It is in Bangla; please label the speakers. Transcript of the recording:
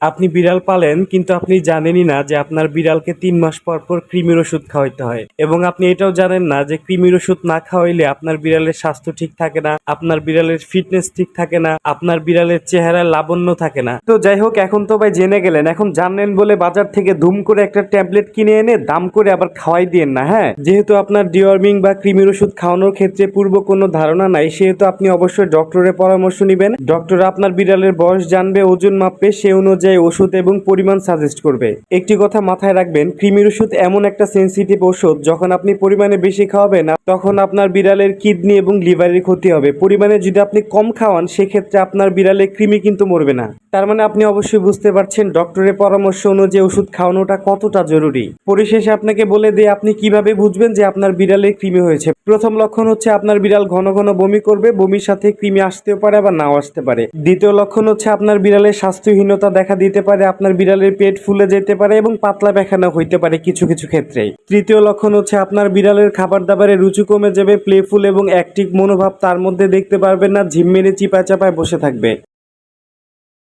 Speaker 1: আপনি বিড়াল পালেন, কিন্তু আপনি জানেনই না যে আপনার বিড়ালকে তিন মাস পর পর কৃমির ওষুধ খাওয়াইতে হয়। এবং আপনি এটাও জানেন না যে কৃমির ওষুধ না খাওয়াইলে আপনার বিড়ালের স্বাস্থ্য ঠিক থাকে না, আপনার বিড়ালের ফিটনেস ঠিক থাকে না, আপনার বিড়ালের চেহারায় লাবণ্য থাকে না। তো যাই হোক, এখন তো ভাই জেনে গেলেন, এখন জানলেন বলে বাজার থেকে ধুম করে একটা ট্যাবলেট কিনে এনে দাম করে আবার খাওয়াই দিয়েন না হ্যাঁ? যেহেতু আপনার ডিওয়ার্মিং বা কৃমির ওষুধ খাওয়ানোর ক্ষেত্রে পূর্ব কোনো ধারণা নাই, সেহেতু আপনি অবশ্যই ডক্টরের পরামর্শ নেবেন। ডক্টর আপনার বিড়ালের বয়স জানবে, ওজন মাপবে, সে অনুযায়ী ওষুধ এবং পরিমাণ সাজেস্ট করবে। একটি কথা মাথায় রাখবেন, কৃমির ওষুধ এমন একটা সেন্সিটিভ ওষুধ, যখন আপনি পরিমাণে বেশি খাওয়াবেন না তখন আপনার বিড়ালের কিডনি এবং লিভারের ক্ষতি হবে। পরিমাণে যদি আপনি কম খাওয়ান, সেক্ষেত্রে আপনার বিড়ালের কৃমি কিন্তু মরবে না। তার মানে আপনি অবশ্যই বুঝতে পারছেন, ডক্টরের পরামর্শ অনুযায়ী ওষুধ খাওয়ানোটা কতটা জরুরি। পরিশেষে আপনাকে বলে দিয়ে আপনি কীভাবে বুঝবেন যে আপনার বিড়ালের কৃমি হয়েছে? প্রথম লক্ষণ হচ্ছে আপনার বিড়াল ঘন ঘন বমি করবে, বমির সাথে কৃমি আসতেও পারে, আবার নাও আসতে পারে। দ্বিতীয় লক্ষণ হচ্ছে আপনার বিড়ালের স্বাস্থ্যহীনতা দেখা দিতে পারে, আপনার বিড়ালের পেট ফুলে যেতে পারে এবং পাতলা পায়খানা হইতে পারে কিছু কিছু ক্ষেত্রে। তৃতীয় লক্ষণ হচ্ছে আপনার বিড়ালের খাবার দাবারে রুচি কমে যাবে প্লেফুল এবং অ্যাক্টিভ মনোভাব তার মধ্যে দেখতে পারবেন না ঝিম মেরে চিপা চাপায় বসে থাকবে।